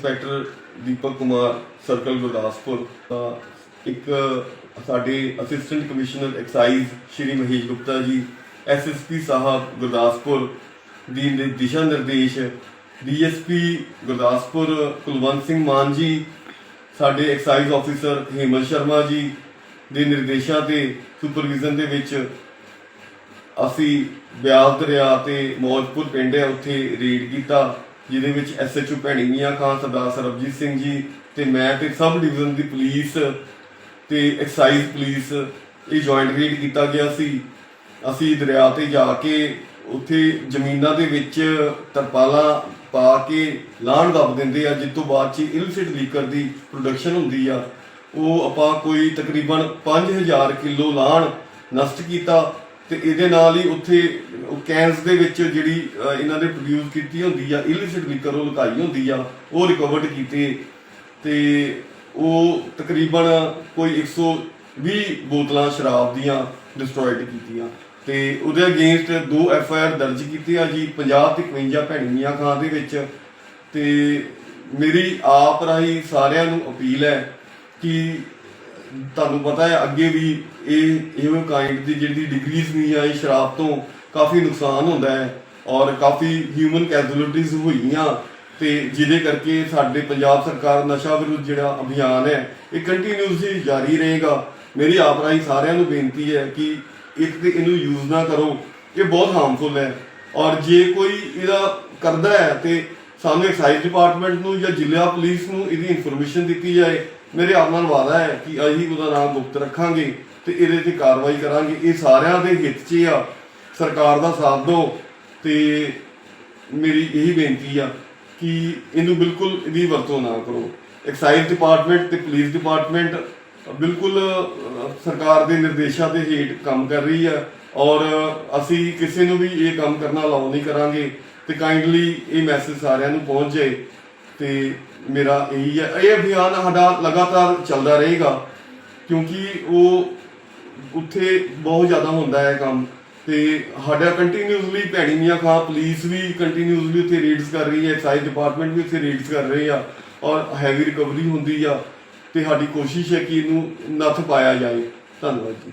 Inspector Deepak Kumar circle Gurdaspur ਦਾ ਇੱਕ ਸਾਡੇ assistant commissioner excise Shri Mahesh Gupta ji SSP ਸਾਹਿਬ ਗੁਰਦਾਸਪੁਰ ਦੀ ਦਿਸ਼ਾ ਨਿਰਦੇਸ਼ ਡੀਐਸਪੀ ਗੁਰਦਾਸਪੁਰ ਕੁਲਵੰਤ ਸਿੰਘ ਮਾਨ ਜੀ, ਸਾਡੇ ਐਕਸਾਈਜ਼ ਆਫੀਸਰ ਹੇਮਲ ਸ਼ਰਮਾ ਜੀ ਦੇ ਨਿਰਦੇਸ਼ਾਂ ਤੇ ਸੁਪਰਵਿਜ਼ਨ ਦੇ ਵਿੱਚ ਅਸੀਂ ਬਿਆਸ ਦਰਿਆ ਤੇ ਮੌਜਪੁਰ ਪਿੰਡ ਹੈ, ਉੱਥੇ ਰੇਡ ਕੀਤਾ। ਜਿਹਦੇ ਵਿੱਚ ਐਸਐਚਓ ਭੈਣੀ ਮੀਆਂ ਖਾਨ, ਸਰਦਾਰ ਸਰਬਜੀਤ ਸਿੰਘ ਜੀ ਤੇ ਮੈਂ ਤੇ ਸਬ ਡਿਵੀਜ਼ਨ ਦੀ ਪੁਲਿਸ ਤੇ ਐਕਸਾਈਜ਼ ਪੁਲਿਸ ਇਹ ਜੁਆਇੰਟ ਰੇਡ ਕੀਤਾ ਗਿਆ ਸੀ। ਅਸੀਂ ਦਰਿਆ ਤੇ ਜਾ ਕੇ ਉੱਥੇ ਜ਼ਮੀਨਾਂ ਦੇ ਵਿੱਚ ਤਰਪਾਲਾਂ ਪਾ ਕੇ ਲਾਣ ਦੱਬ ਦਿੰਦੇ ਆ ਜਿਸ ਤੋਂ ਬਾਅਦ ਚ ਇਲਸਿਟ ਲੀਕਰ ਦੀ ਪ੍ਰੋਡਕਸ਼ਨ ਹੁੰਦੀ ਆ। ਉਹ ਆਪਾਂ ਕੋਈ ਤਕਰੀਬਨ 5000 ਕਿਲੋ ਲਾਣ ਨਸ਼ਟ ਕੀਤਾ ਤੇ ਇਹਦੇ ਨਾਲ ਹੀ ਉੱਥੇ ਉਹ ਕੈਨਸ ਦੇ ਵਿੱਚ ਜਿਹੜੀ ਅਹ, ਇਹਨਾਂ ਨੇ ਪ੍ਰੋਡਿਊਸ ਕੀਤੀ ਹੁੰਦੀ ਆ ਇਲਿਸਿਟ ਲਿਕਰ ਉਹ ਲੁਕਾਈ ਹੁੰਦੀ ਆ ਉਹ ਰਿਕਵਰਡ ਕੀਤੇ। ਤੇ ਉਹ ਤਕਰੀਬਨ ਕੋਈ 120 ਬੋਤਲਾਂ ਸ਼ਰਾਬ ਦੀਆਂ ਡਿਸਟਰੋਇਡ ਕੀਤੀਆਂ। ਤੇ ਉਹਦੇ ਅਗੇਂਸਟ ਦੋ ਐਫ ਆਈ ਆਰ ਦਰਜ ਕੀਤੇ ਆ ਜੀ 50 ਤੇ 51 ਭੈਣੀਆਂ ਖਾਂ ਦੇ ਵਿੱਚ। ਤੇ ਮੇਰੀ ਆਪ ਰਾਹੀਂ ਸਾਰਿਆਂ ਨੂੰ ਅਪੀਲ ਹੈ ਕਿ ਤੁਹਾਨੂੰ ਪਤਾ ਹੈ ਅੱਗੇ ਵੀ ਇਹ ਇਹੋ ਕਾਈਂਡ ਦੀ ਜਿਹੜੀ ਡਿਗਰੀਜ਼ ਨਹੀਂ ਆਈ ਸ਼ਰਾਬ ਤੋਂ ਕਾਫੀ ਨੁਕਸਾਨ ਹੁੰਦਾ ਹੈ ਔਰ ਕਾਫੀ ਹਿਊਮਨ ਕੈਜ਼ੁਅਲਟੀਜ਼ ਹੋਈਆਂ ਤੇ ਜਿਹਦੇ ਕਰਕੇ ਸਾਡੇ ਪੰਜਾਬ ਸਰਕਾਰ ਨਸ਼ਾ ਵਿਰੁੱਧ ਜਿਹੜਾ ਅਭਿਆਨ ਹੈ, ਇਹ ਕੰਟੀਨਿਊਸਲੀ ਜਾਰੀ ਰਹੇਗਾ। ਮੇਰੀ ਆਪ ਰਾਹੀਂ ਸਾਰਿਆਂ ਨੂੰ ਬੇਨਤੀ ਹੈ ਕਿ ਇੱਕ ਤੇ ਇਹਨੂੰ ਯੂਜ਼ ਨਾ ਕਰੋ, ਇਹ ਬਹੁਤ ਹਾਰਮਫੁਲ ਹੈ। ਔਰ ਜੇ ਕੋਈ ਇਹਦਾ ਕਰਦਾ ਹੈ ਤੇ ਸਾਨੂੰ ਐਕਸਾਈਜ਼ ਡਿਪਾਰਟਮੈਂਟ ਨੂੰ ਜਾਂ ਜ਼ਿਲ੍ਹਾ ਪੁਲਿਸ ਨੂੰ ਇਹਦੀ ਇਨਫੋਰਮੇਸ਼ਨ ਦਿੱਤੀ ਜਾਏ, ਮੇਰੇ ਆਪ ਨਾਲ ਵਾਅਦਾ ਹੈ ਕਿ ਅਸੀਂ ਉਹਦਾ ਨਾਮ ਗੁਪਤ ਰੱਖਾਂਗੇ ਤੇ ਇਹਦੇ ਤੇ ਕਾਰਵਾਈ ਕਰਾਂਗੇ। ਇਹ ਸਾਰਿਆਂ ਦੇ ਹਿੱਤ 'ਚ ਆ। ਸਰਕਾਰ ਦਾ ਸਾਥ ਦਿਓ ਤੇ ਮੇਰੀ ਇਹੀ ਬੇਨਤੀ ਆ ਕਿ ਇਹਨੂੰ ਬਿਲਕੁਲ ਇਹਦੀ ਵਰਤੋਂ ਨਾ ਕਰੋ। ਐਕਸਾਈਜ਼ ਡਿਪਾਰਟਮੈਂਟ ਤੇ ਪੁਲਿਸ ਡਿਪਾਰਟਮੈਂਟ ਬਿਲਕੁਲ ਸਰਕਾਰ ਦੇ ਨਿਰਦੇਸ਼ਾਂ ਦੇ ਹੇਠ ਕੰਮ ਕਰ ਰਹੀ ਆ ਔਰ ਅਸੀਂ ਕਿਸੇ ਨੂੰ ਵੀ ਇਹ ਕੰਮ ਕਰਨਾ ਅਲਾਉ ਨਹੀਂ ਕਰਾਂਗੇ ਤੇ ਕਾਈਂਡਲੀ ਇਹ ਮੈਸੇਜ ਸਾਰਿਆਂ ਨੂੰ ਪਹੁੰਚ ਜਾਏ ਤੇ ਮੇਰਾ ਇਹੀ ਹੈ ਇਹ ਅਭਿਆਨ ਸਾਡਾ ਲਗਾਤਾਰ ਚੱਲਦਾ ਰਹੇਗਾ ਕਿਉਂਕਿ ਉਹ ਉੱਥੇ ਬਹੁਤ ਜ਼ਿਆਦਾ ਹੁੰਦਾ ਹੈ ਕੰਮ। ਤੇ ਸਾਡਾ ਕੰਟੀਨਿਊਸਲੀ ਭੈਣੀ ਮੀਆਂ ਖਾ ਪੁਲਿਸ ਵੀ ਕੰਟੀਨਿਊਸਲੀ ਉੱਥੇ ਰੇਡਸ ਕਰ ਰਹੀ ਹੈ ਐਕਸਾਈਜ਼ ਡਿਪਾਰਟਮੈਂਟ ਵੀ ਉੱਥੇ ਰੇਡਸ ਕਰ ਰਹੇ ਆ ਔਰ ਹੈਵੀ ਰਿਕਵਰੀ ਹੁੰਦੀ ਆ ਤੇ ਸਾਡੀ ਕੋਸ਼ਿਸ਼ ਹੈ ਕਿ ਇਹਨੂੰ ਨੱਥ ਪਾਇਆ ਜਾਏ। ਧੰਨਵਾਦ ਜੀ।